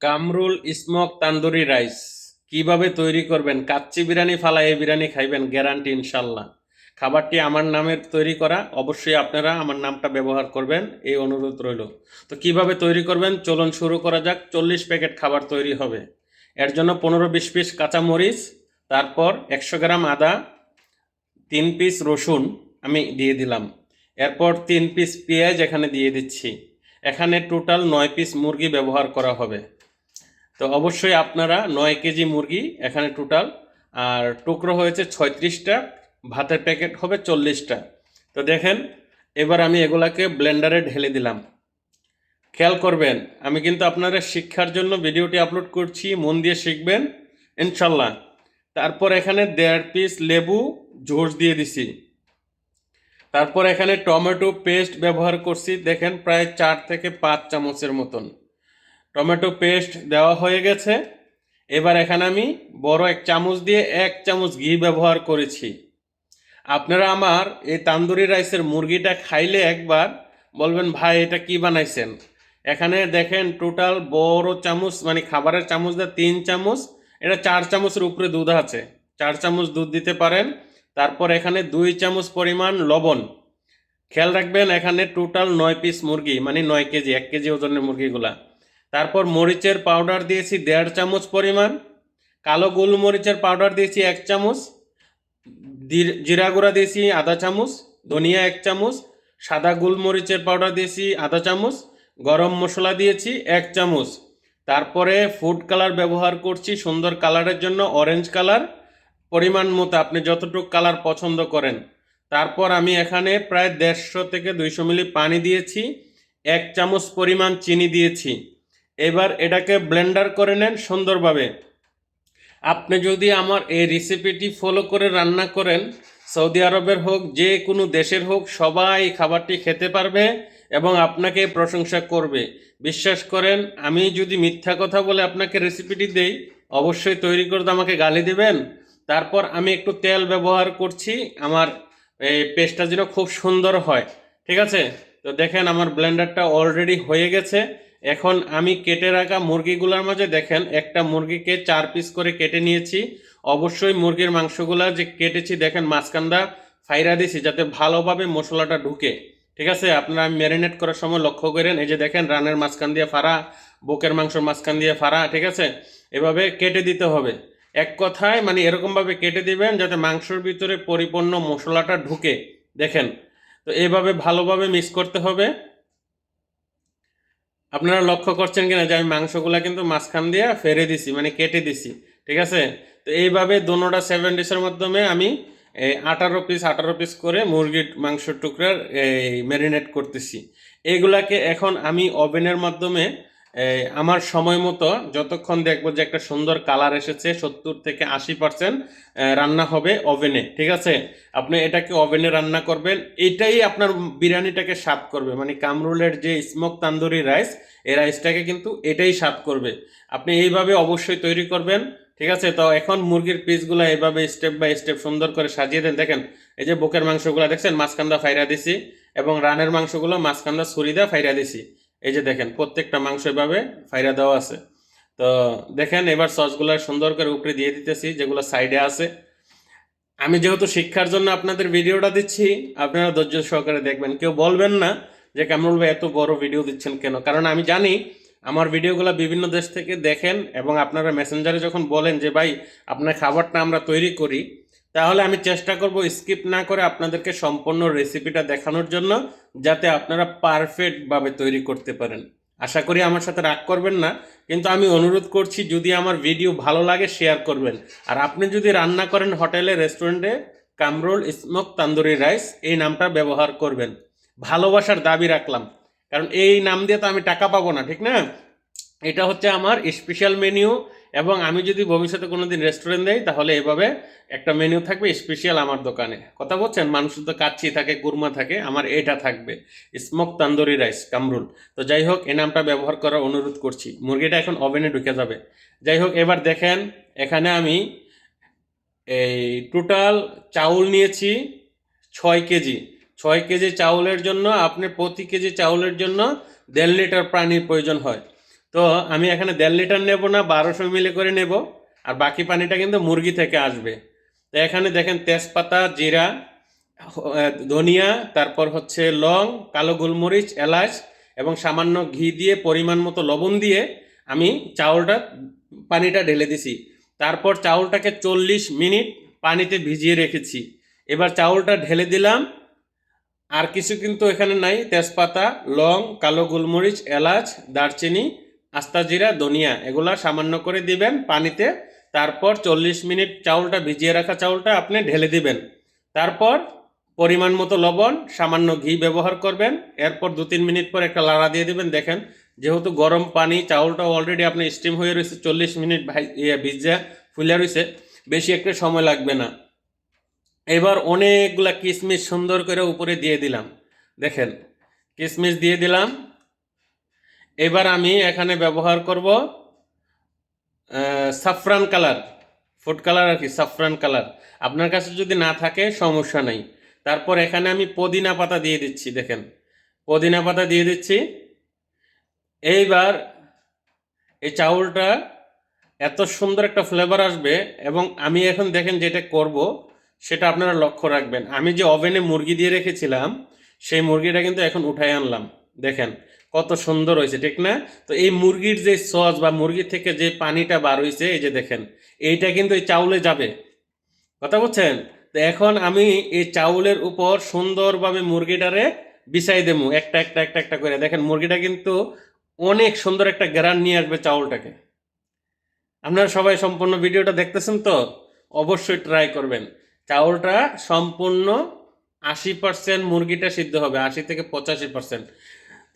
Kamrul smoke tandoori rice. কীভাবে তৈরি করবেন? কাচ্চি বিরিয়ানি ফালা এই বিরিয়ানি খাইবেন, গ্যারান্টি ইনশাল্লাহ খাবারটি আমার নামের তৈরি করা, অবশ্যই আপনারা আমার নামটা ব্যবহার করবেন, এই অনুরোধ রইল। তো কীভাবে তৈরি করবেন? চলুন শুরু করা যাক, চল্লিশ প্যাকেট খাবার তৈরি হবে। এর জন্য পনেরো বিশ পিস কাঁচামরিচ, তারপর একশো গ্রাম আদা, তিন পিস রসুন আমি দিয়ে দিলাম। এরপর তিন পিস পেঁয়াজ এখানে দিয়ে দিচ্ছি। এখানে টোটাল নয় পিস মুরগি ব্যবহার করা হবে। তো অবশ্যই আপনারা নয় কেজি মুরগি এখানে টোটাল আর টুকরো হয়েছে ছয়ত্রিশটা, ভাতের প্যাকেট হবে চল্লিশটা। তো দেখেন, এবার আমি এগুলাকে ব্লেন্ডারে ঢেলে দিলাম। খেয়াল করবেন, আমি কিন্তু আপনাদের শিক্ষার জন্য ভিডিওটি আপলোড করছি, মন দিয়ে শিখবেন, ইনশাল্লাহ। তারপর এখানে দেড় পিস লেবু, জোস দিয়ে দিছি। তারপর এখানে টমেটো পেস্ট ব্যবহার করছি, দেখেন প্রায় চার থেকে পাঁচ চামচের মতন। টমেটো পেস্ট দেওয়া হয়ে গেছে। এবার এখানে আমি বড় এক চামচ দিয়ে এক চামচ ঘি ব্যবহার করেছি। আপনারা আমার এই তান্দুরি রাইসের মুরগিটা খাইলে একবার বলবেন, ভাই, এটা কি বানাইছেন? এখানে দেখেন টোটাল বড় চামচ মানে খাবারের চামচ দিয়ে তিন চামচ, এটা চার চামচের উপরে দুধ আছে। চার চামচ দুধ দিতে পারেন। তারপর এখানে দুই চামচ পরিমাণ লবণ। খেয়াল রাখবেন, এখানে টোটাল নয় পিস মুরগি মানে নয় কেজি, এক কেজি ওজনের মুরগিগুলা। তারপর মরিচের পাউডার দিয়েছি দেড় চামচ পরিমাণ, কালো গোলমরিচের পাউডার দিয়েছি এক চামচ জিরা গুঁড়া দিয়েছি আধা চামচ, ধনিয়া এক চামচ, সাদা গোলমরিচের পাউডার দিয়েছি আধা চামচ, গরম মশলা দিয়েছি এক চামচ। তারপরে ফুড কালার ব্যবহার করছি সুন্দর কালারের জন্য অরেঞ্জ কালার, পরিমাণ মতো আপনি যতটুকু কালার পছন্দ করেন। তারপর আমি এখানে প্রায় দেড়শো থেকে দুইশো মিলি পানি দিয়েছি, এক চামচ পরিমাণ চিনি দিয়েছি। এবার এটাকে ব্লেন্ডার করে নেন সুন্দরভাবে। আপনি যদি আমার এই রেসিপিটি ফলো করে রান্না করেন, সৌদি আরবের হোক, যে কোনো দেশের হোক, সবাই খাবারটি খেতে পারবে এবং আপনাকে প্রশংসা করবে। বিশ্বাস করেন, আমি যদি মিথ্যা কথা বলে আপনাকে রেসিপিটি দেই, অবশ্যই তৈরি করতে আমাকে গালি দেবেন। তারপর আমি একটু তেল ব্যবহার করছি, আমার এই পেস্টটা যেন খুব সুন্দর হয়। ঠিক আছে? তো দেখেন, আমার ব্লেন্ডারটা অলরেডি হয়ে গেছে। এখন আমি কেটে রাখা মুরগিগুলোর মাঝে দেখেন, একটা মুরগিকে চার পিস করে কেটে নিয়েছি। অবশ্যই মুরগির মাংসগুলা যে কেটেছি, দেখেন মাঝখানটা ফাইরা দিছি যাতে ভালোভাবে মশলাটা ঢুকে। ঠিক আছে, আপনারা ম্যারিনেট করার সময় লক্ষ্য করেন, এই যে দেখেন রানের মাঝখান দিয়ে ফাড়া, বুকের মাংসর মাঝখান দিয়ে ফাড়া, ঠিক আছে? এভাবে কেটে দিতে হবে। এক কথায় মানে এরকমভাবে কেটে দিবেন যাতে মাংসর ভিতরে পরিপূর্ণ মশলাটা ঢুকে। দেখেন, তো এভাবে ভালোভাবে মিক্স করতে হবে। আপনারা লক্ষ্য করছেন কিনা যে আমি মাংসগুলা কিন্তু মাঝখান দিয়ে ফেরে দিছি মানে কেটে দিছি, ঠিক আছে? তো এইভাবে দোনোটা সেভেন ডিশের মাধ্যমে আমি এই আঠারো পিস আঠারো পিস করে মুরগির মাংসের টুকরার এই ম্যারিনেট করতেছি। এইগুলাকে এখন আমি ওভেনের মাধ্যমে আমার সময় মতো যতক্ষণ দেখব যে একটা সুন্দর কালার এসেছে, সত্তর থেকে আশি পার্সেন্ট রান্না হবে ওভেনে, ঠিক আছে? আপনি এটাকে ওভেনে রান্না করবেন, এটাই আপনার বিরিয়ানিটাকে স্বাদ করবে। মানে কামরুলের যে স্মোক তান্দুরি রাইস, এই রাইসটাকে কিন্তু এটাই স্বাদ করবে। আপনি এইভাবে অবশ্যই তৈরি করবেন, ঠিক আছে? তো এখন মুরগির পিসগুলো এইভাবে স্টেপ বাই স্টেপ সুন্দর করে সাজিয়ে দেন। দেখেন, এই যে বুকের মাংসগুলো, দেখছেন? মাঝখানটা ফাইরা দিছি এবং রানের মাংসগুলো মাঝখানটা ছুরি দিয়ে ফাইরা দিছি। এই যে দেখেন, প্রত্যেকটা মাংস এভাবে ফাইরা দেওয়া আছে। তো দেখেন, এবার সসগুলো সুন্দর করে উপরে দিয়ে দিতেছি, যেগুলো সাইডে আছে। আমি যেহেতু শিক্ষার জন্য আপনাদের ভিডিওটা দিচ্ছি, আপনারা ধৈর্য সহকারে দেখবেন। কেউ বলবেন না যে কামরুল ভাই এত বড় ভিডিও দিচ্ছেন কেন? কারণ আমি জানি, আমার ভিডিওগুলো বিভিন্ন দেশ থেকে দেখেন এবং আপনারা মেসেঞ্জারে যখন বলেন যে, ভাই, আপনার খাবারটা আমরা তৈরি করি তাহলে আমি চেষ্টা করব স্কিপ না করে আপনাদেরকে সম্পূর্ণ রেসিপিটা দেখানোর জন্য, যাতে আপনারা পারফেক্টভাবে তৈরি করতে পারেন। আশা করি আমার সাথে রাগ করবেন না, কিন্তু আমি অনুরোধ করছি যদি আমার ভিডিও ভালো লাগে শেয়ার করবেন। আর আপনি যদি রান্না করেন হোটেলে রেস্টুরেন্টে কামরুল স্মোক তান্দুরি রাইস এই নামটা ব্যবহার করবেন। ভালোবাসার দাবি রাখলাম। কারণ এই নাম দিয়ে তো আমি টাকা পাবো না, ঠিক না? এটা হচ্ছে আমার স্পেশাল মেনু এবং আমি যদি ভবিষ্যতে কোনোদিন রেস্টুরেন্ট দেই, তাহলে এভাবে একটা মেনু থাকবে স্পেশাল আমার দোকানে। কথা বলছেন? মানুষের তো কাচ্চি থাকে, কুরমা থাকে, আমার এটা থাকবে। Smoke tandoori rice Kamrul. তো যাই হোক, এ নামটা ব্যবহার করার অনুরোধ করছি। মুরগিটা এখন ওভেনে ঢুকে যাবে। যাই হোক, এবার দেখেন, এখানে আমি এই টোটাল চাউল নিয়েছি ছয় কেজি। ছয় কেজি চাউলের জন্য আপনি প্রতি কেজি চাউলের জন্য দেড় লিটার পানির প্রয়োজন হয়। তো আমি এখানে দেড় লিটার নেব না, বারোশো মিলি করে নেব। আর বাকি পানিটা কিন্তু মুরগি থেকে আসবে। তো এখানে দেখেন তেজপাতা, জিরা, ধনিয়া, তারপর হচ্ছে লং, কালো গোলমরিচ, এলাচ এবং সামান্য ঘি দিয়ে পরিমাণ মতো লবণ দিয়ে আমি চাউলটা, পানিটা ঢেলে দিছি। তারপর চাউলটাকে চল্লিশ মিনিট পানিতে ভিজিয়ে রেখেছি। এবার চাউলটা ঢেলে দিলাম। আর কিছু কিন্তু এখানে নাই। তেজপাতা, লং, কালো গোলমরিচ, এলাচ, দারচিনি আস্তা জিরা ধনিয়া, এগুলা সামান্য করে দিবেন পানিতে। তারপর চল্লিশ মিনিট চাউলটা ভিজিয়ে রাখা চাউলটা আপনি ঢেলে দিবেন। তারপর পরিমাণ মতো লবণ, সামান্য ঘি ব্যবহার করবেন। এরপর দু তিন মিনিট পর একটা লাড়া দিয়ে দিবেন। দেখেন, যেহেতু গরম পানি, চাউলটা অলরেডি আপনি স্টিম হয়ে রয়েছে, চল্লিশ মিনিট ইয়ে ভিজা ফুলে রয়েছে, বেশি একটা সময় লাগবে না। এবার অনেকগুলা কিশমিশ সুন্দর করে উপরে দিয়ে দিলাম। দেখেন কিশমিশ দিয়ে দিলাম। এবার আমি এখানে ব্যবহার করব সাফরান কালার ফুড কালার আর কি সাফরান কালার আপনার কাছে যদি না থাকে, সমস্যা নাই। তারপর এখানে আমি পদিনা পাতা দিয়ে দিচ্ছি, দেখেন। পদিনা পাতা দিয়ে দিচ্ছি। এইবার এই চাউলটা এত সুন্দর একটা ফ্লেভার আসবে এবং আমি এখন দেখেন যেটা করব, সেটা আপনারা লক্ষ্য রাখবেন। আমি যে ওভেনে মুরগি দিয়ে রেখেছিলাম, সেই মুরগিটা কিন্তু এখন উঠাই আনলাম। দেখেন কত সুন্দর হয়েছে, ঠিক না? তো এই মুরগির যে সস বা মুরগির থেকে যে পানিটা বার হয়েছে এই যে দেখেন, এইটা কিন্তু এই চাউলে যাবে। কথা বলছেন? তো এখন আমি এই চাউলের উপর সুন্দরভাবে মুরগিটারে বিছাই দেবো, একটা একটা একটা একটা করে। দেখেন, মুরগিটা কিন্তু অনেক সুন্দর একটা গ্রান নিয়ে আসবে চাউলটাকে। আপনারা সবাই সম্পূর্ণ ভিডিওটা দেখতেছেন তো? অবশ্যই ট্রাই করবেন। চাউলটা সম্পূর্ণ আশি পার্সেন্ট মুরগিটা সিদ্ধ হবে, আশি থেকে পঁচাশি পার্সেন্ট।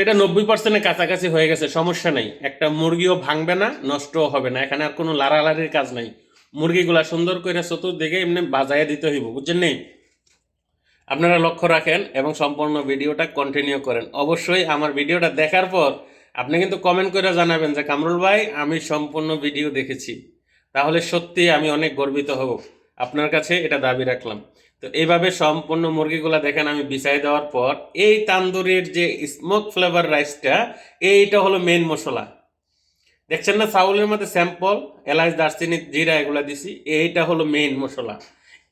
এটা নব্বই পার্সেন্টের কাছাকাছি হয়ে গেছে, সমস্যা নেই। একটা মুরগিও ভাঙবে না, নষ্টও হবে না। এখানে আর কোনো লাড়ালাড়ির কাজ নাই। মুরগিগুলা সুন্দর করে চতুর্দিকে এমনি বাজায় দিতে হইব, বুঝছেন নেই আপনারা লক্ষ্য রাখেন এবং সম্পূর্ণ ভিডিওটা কন্টিনিউ করেন। অবশ্যই আমার ভিডিওটা দেখার পর আপনি কিন্তু কমেন্ট করে জানাবেন যে, কামরুল ভাই, আমি সম্পূর্ণ ভিডিও দেখেছি। তাহলে সত্যি আমি অনেক গর্বিত হব। আপনার কাছে এটা দাবি রাখলাম। তো এইভাবে সম্পূর্ণ মুরগিগুলা দেখেন আমি বিছাই দেওয়ার পর, এই তান্দুরির যে স্মোক ফ্লেভার রাইসটা এইটা হলো মেইন মশলা। দেখছেন না, চাউলের মধ্যে স্যাম্পল এলাচ, দারচিনি, জিরা, এগুলা দিছি, এইটা হলো মেইন মশলা।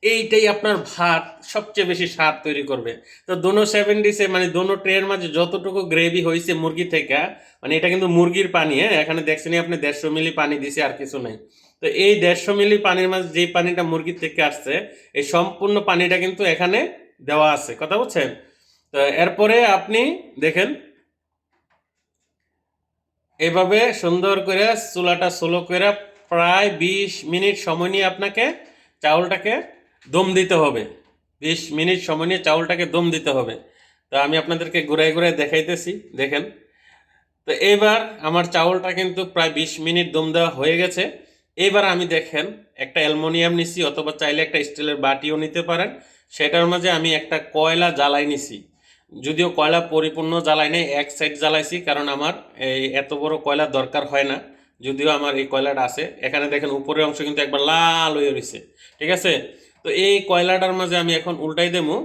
এইটাই আপনার ভাত সবচেয়ে বেশি স্বাদ তৈরি করবে। তো দোনো সেভেন ডিসে মানে দোনো ট্রের মাঝে যতটুকু গ্রেভি হয়েছে মুরগি থেকে মানে এটা কিন্তু মুরগির পানি হ্যাঁ? এখানে দেখছেন আপনি দেড়শো মিলি পানি দিছে আর কিছু নাই। তো এই দেড়শো মিলি পানির মাঝে যে পানিটা মুরগির থেকে আসছে, এই সম্পূর্ণ পানিটা কিন্তু এখানে দেওয়া আছে। কথা বলছেন? তো এরপরে আপনি দেখেন, এভাবে সুন্দর করে চুলাটা স্লো করে প্রায় বিশ মিনিট সময় নিয়ে আপনাকে চাউলটাকে দম দিতে হবে। বিশ মিনিট সময় নিয়ে চাউলটাকে দম দিতে হবে। তো আমি আপনাদেরকে ঘুরাই ঘুরাই দেখাইতেছি, দেখেন। তো এবার আমার চাউলটা কিন্তু প্রায় বিশ মিনিট দম দেওয়া হয়ে গেছে। এইবার আমি দেখেন, একটা অ্যালমোনিয়াম নিছি, অথবা চাইলে একটা স্টিলের বাটিও নিতে পারেন। সেটার মাঝে আমি একটা কয়লা জ্বালাই নিছি। যদিও কয়লা পরিপূর্ণ জ্বালাই নেই, এক সাইড জ্বালাইছি, কারণ আমার এই এত বড় কয়লা দরকার হয় না। যদিও আমার এই কয়লাটা আছে। এখানে দেখেন, উপরের অংশ কিন্তু একবার লাল হয়ে রয়েছে ঠিক আছে? তো এই কয়লাটার মাঝে আমি এখন উল্টাই দেবো।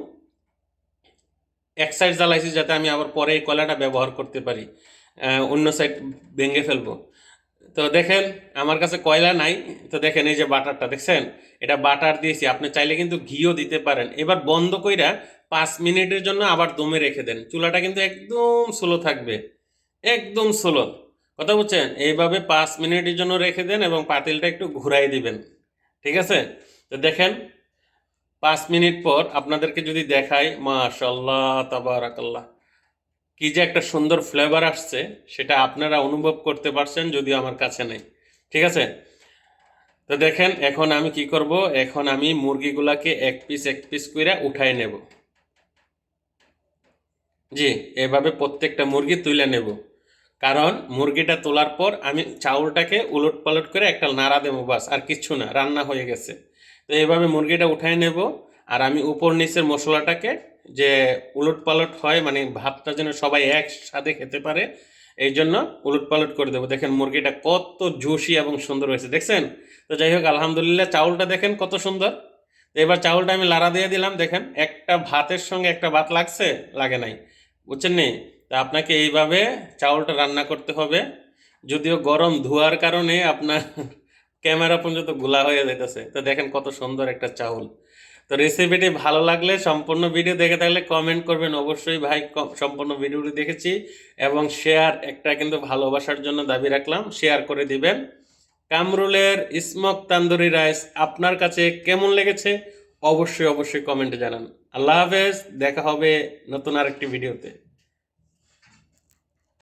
এক সাইড জ্বালাইছি, যাতে আমি আবার পরে এই কয়লাটা ব্যবহার করতে পারি। অন্য সাইড ভেঙে ফেলব। তো দেখেন, আমার কাছে কয়লা নাই। তো দেখেন, এই যে বাটারটা, দেখছেন? এটা বাটার দিয়েছি। আপনি চাইলে কিন্তু ঘিও দিতে পারেন। এবার বন্ধ কইরা পাঁচ মিনিটের জন্য আবার দমে রেখে দেন। চুলাটা কিন্তু একদম স্লো থাকবে। একদম স্লো। কথা বলছেন এইভাবে পাঁচ মিনিটের জন্য রেখে দেন এবং পাতিলটা একটু ঘুরাই দিবেন। ঠিক আছে? তো দেখেন, পাঁচ মিনিট পর আপনাদেরকে যদি দেখাই মাশাল্লাহ তাবারাকাল্লাহ। কি যে একটা সুন্দর ফ্লেভার আসছে, সেটা আপনারা অনুভব করতে পারছেন যদিও আমার কাছে নেই। ঠিক আছে? তো দেখেন, এখন আমি কি করব? এখন আমি মুরগিগুলাকে এক পিস এক পিস করে উঠাই নেব। জি, এভাবে প্রত্যেকটা মুরগি তুলে নেব। কারণ মুরগিটা তোলার পর আমি চাউলটাকে উলট পালট করে একটা নাড়া দেবো বাস, আর কিচ্ছু না, রান্না হয়ে গেছে। তো এইভাবে মুরগিটা উঠাই নেব। আমি উপর নিচের মশলাটাকে যে উলট পালট হয় মানে ভাতটা যেন সবাই একসাথে খেতে পারে, এই জন্য উলট পালট করে দেবো। দেখেন মুরগিটা কত জুসি এবং সুন্দর হয়েছে, দেখছেন? তো যাই হোক, আলহামদুলিল্লাহ চাউলটা দেখেন কত সুন্দর। এবার চাউলটা আমি লাড়া দিয়ে দিলাম, দেখেন একটা ভাতের সঙ্গে একটা ভাত লাগছে, লাগে নাই, বুঝছেন নি? তা আপনাকে এইভাবে চাউলটা রান্না করতে হবে, যদিও গরম ধোয়ার কারণে আপনার ক্যামেরা পর্যন্ত গোলা হয়ে যাইতেছে। তো দেখেন কত সুন্দর একটা চাউল। তো রেসিপিটি ভালো লাগলে সম্পূর্ণ ভিডিও দেখে থাকলে কমেন্ট করবেন। অবশ্যই ভাই সম্পূর্ণ ভিডিওটি দেখেছি এবং শেয়ার একটা কিন্তু ভালোবাসার জন্য দাবি রাখলাম শেয়ার করে দিবেন। কামরুলের স্মক তান্দুরি রাইস আপনার কাছে কেমন লেগেছে? অবশ্যই অবশ্যই কমেন্টে জানান। আল্লাহ হাফেজ, দেখা হবে নতুন আরেকটি ভিডিওতে